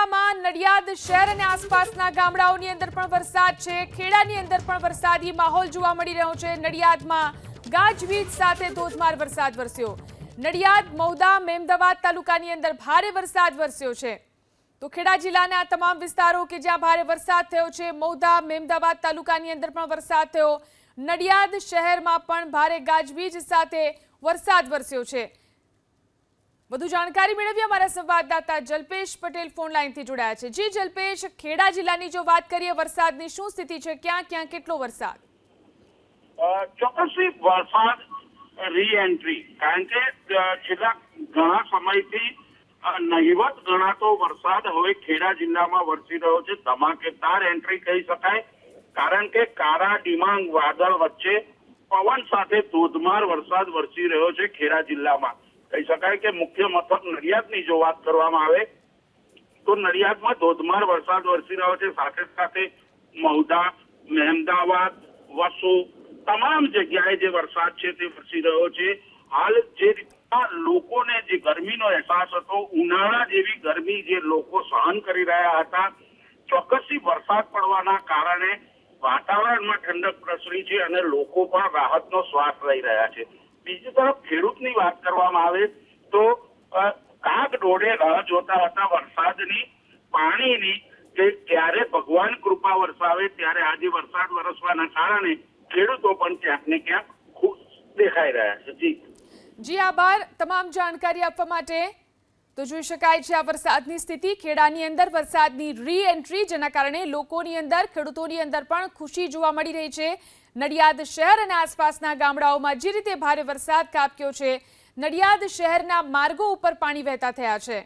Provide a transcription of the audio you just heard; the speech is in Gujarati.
જિલ્લામાં નડિયાદ શહેર અને આસપાસના ગામડાઓની અંદર પણ વરસાદ છે. ખેડાની અંદર પણ વરસાદી માહોલ જોવા મળી રહ્યો છે. નડિયાદમાં ગાજવીજ સાથે ધોધમાર વરસાદ વરસ્યો. નડિયાદ મૌદા મેમદાવાદ તાલુકાની અંદર ભારે વરસાદ વરસ્યો છે. તો ખેડા જિલ્લાના તમામ વિસ્તારો કે જ્યાં ભારે વરસાદ થયો છે મૌદા મેમદાવાદ તાલુકાની અંદર પણ વરસાદ થયો. નડિયાદ શહેરમાં પણ ભારે ગાજવીજ સાથે વરસાદ વરસ્યો છે. વધુ જાણકારી મેળવી અમારા સંવાદદાતા જલ્પેશ પટેલ ફોન લાઈનથી જોડાયા છે. જી જલ્પેશ, ખેડા જિલ્લાની જો વાત કરીએ, વરસાદની શું સ્થિતિ છે? ક્યાં ક્યાં કેટલો વરસાદ? ચોક્કસથી વરસાદ રી એન્ટ્રી કારણ કે છેલ્લા ઘણા સમયથી નહિવત ગણાતો વરસાદ હવે ખેડા જિલ્લામાં વરસી રહ્યો છે. ધમાકેદાર એન્ટ્રી કહી શકાય. કારણ કે, કારા, ડિમાંગ, વાદળ વચ્ચે પવન સાથે ધોધમાર વરસાદ વરસી રહ્યો છે ખેડા જિલ્લામાં. કહી શકાય કે મુખ્ય મથક નડિયાદની જો વાત કરવામાં આવે, તો નડિયાદમાં ધોધમાર વરસાદ વરસી રહ્યો છે. સાથે સાથે મહુદા મહેમદાવાદ, વસુ, તમામ જગ્યાએ જે વરસાદ છે તે વરસી રહ્યો છે. હાલ જે રીતના લોકોને જે ગરમીનો અહેસાસ હતો, ઉનાળા જેવી ગરમી જે લોકો સહન કરી રહ્યા હતા, ચોક્કસથી વરસાદ પડવાના કારણે વાતાવરણમાં ઠંડક પ્રસરી છે અને લોકો પણ રાહતનો શ્વાસ લઈ રહ્યા છે. બીજી તરફ ખેડૂતની વાત કરવામાં આવે તો કાગ ડોળે રાહ જોતા હતા વરસાદની. પાણીની કે ક્યારે ભગવાન કૃપા વરસાવે, ત્યારે આજે વરસાદ વરસવાના કારણે ખેડૂતો પણ ક્યાંક ને ક્યાંક ખુશ દેખાઈ રહ્યા છે. જી. જી, આભાર. તમામ જાણકારી આપવા માટે તો જોઈ શકાય છે આ વરસાદની સ્થિતિ. ખેડાની અંદર વરસાદની રી એન્ટ્રી જેના કારણે લોકોની અંદર, ખેડૂતોની અંદર પણ ખુશી જોવા મળી રહી છે. નડિયાદ શહેર અને આસપાસના ગામડાઓમાં જે રીતે ભારે વરસાદ કાપ્યો છે, નડિયાદ શહેરના માર્ગો ઉપર પાણી વહેતા થયા છે.